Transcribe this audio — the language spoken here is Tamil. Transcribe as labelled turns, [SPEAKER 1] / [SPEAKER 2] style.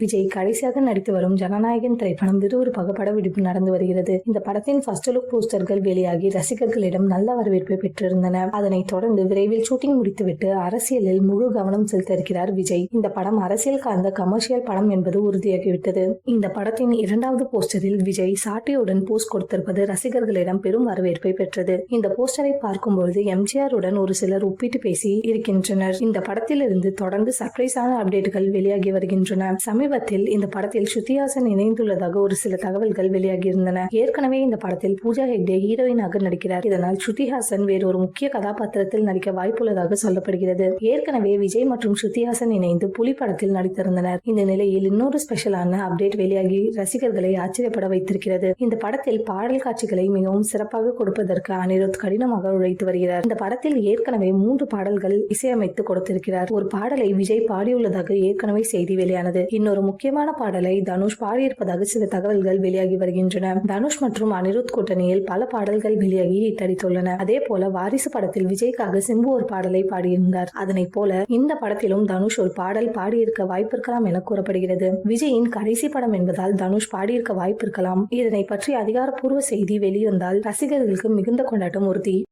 [SPEAKER 1] விஜய் கடைசியாக நடித்து வரும் ஜனநாயகன் திரைப்படம் விறுவிறுப்பாக படப்பிடிப்பு நடந்து வருகிறது. இந்த படத்தின் ஃபர்ஸ்ட் லுக் போஸ்டர்கள் வெளியாகி ரசிகர்களிடம் நல்ல வரவேற்பை பெற்றிருந்தன. அதனைத் தொடர்ந்து விரைவில் ஷூட்டிங் முடித்துவிட்டு அரசியலில் முழு கவனம் செலுத்த இருக்கிறார் விஜய். இந்த படம் அரசியல் கார்ந்த கமர்ஷியல் படம் என்பது உறுதியாகிவிட்டது. இந்த படத்தின் இரண்டாவது போஸ்டரில் விஜய் சாட்டியுடன் போஸ்ட் கொடுத்திருப்பது ரசிகர்களிடம் பெரும் வரவேற்பை பெற்றது. இந்த போஸ்டரை பார்க்கும்பொழுது எம்ஜிஆருடன் ஒரு சிலர் ஒப்பிட்டு பேசி இருக்கின்றனர். இந்த படத்திலிருந்து தொடர்ந்து சர்ப்ரைஸான அப்டேட்டுகள் வெளியாகி வருகின்றன. சமீப சமீபத்தில் இந்த படத்தில் ஸ்ருதிஹாசன் இணைந்துள்ளதாக ஒரு சில தகவல்கள் வெளியாகியிருந்தன. ஏற்கனவே இந்த படத்தில் பூஜா ஹெக்டே ஹீரோயினாக நடிக்கிறார். இதனால் ஸ்ருதிஹாசன் வேறொரு முக்கிய கதாபாத்திரத்தில் நடிக்க வாய்ப்புள்ளதாக சொல்லப்படுகிறது. ஏற்கனவே விஜய் மற்றும் ஸ்ருதிஹாசன் இணைந்து புலி படத்தில் நடித்திருந்தனர். இந்த நிலையில் இன்னொரு ஸ்பெஷலான அப்டேட் வெளியாகி ரசிகர்களை ஆச்சரியப்பட வைத்திருக்கிறது. இந்த படத்தில் பாடல் காட்சிகளை மிகவும் சிறப்பாக கொடுப்பதற்கு அனிருத் கடினமாக உழைத்து வருகிறார். இந்த படத்தில் ஏற்கனவே மூன்று பாடல்கள் இசையமைத்து கொடுத்திருக்கிறார். ஒரு பாடலை விஜய் பாடியுள்ளதாக ஏற்கனவே செய்தி வெளியானது. இன்னொரு முக்கியமான பாடலை தனுஷ் பாடியிருப்பதாக சில தகவல்கள் வெளியாகி வருகின்றன. தனுஷ் மற்றும் அனிருத் கூட்டணியில் பல பாடல்கள் வெளியாகி ஹிட் அடித்துள்ளன. அதே போல வாரிசு படத்தில் விஜய்க்காக சிம்பு ஒரு பாடலை பாடியிருந்தார். அதனைப் போல இந்த படத்திலும் தனுஷ் ஒரு பாடல் பாடியிருக்க வாய்ப்பிருக்கலாம் என கூறப்படுகிறது. விஜயின் கடைசி படம் என்பதால் தனுஷ் பாடியிருக்க வாய்ப்பிருக்கலாம். இதனை பற்றி அதிகாரப்பூர்வ செய்தி வெளிவந்தால் ரசிகர்களுக்கு மிகுந்த கொண்டாட்டம் உறுதி.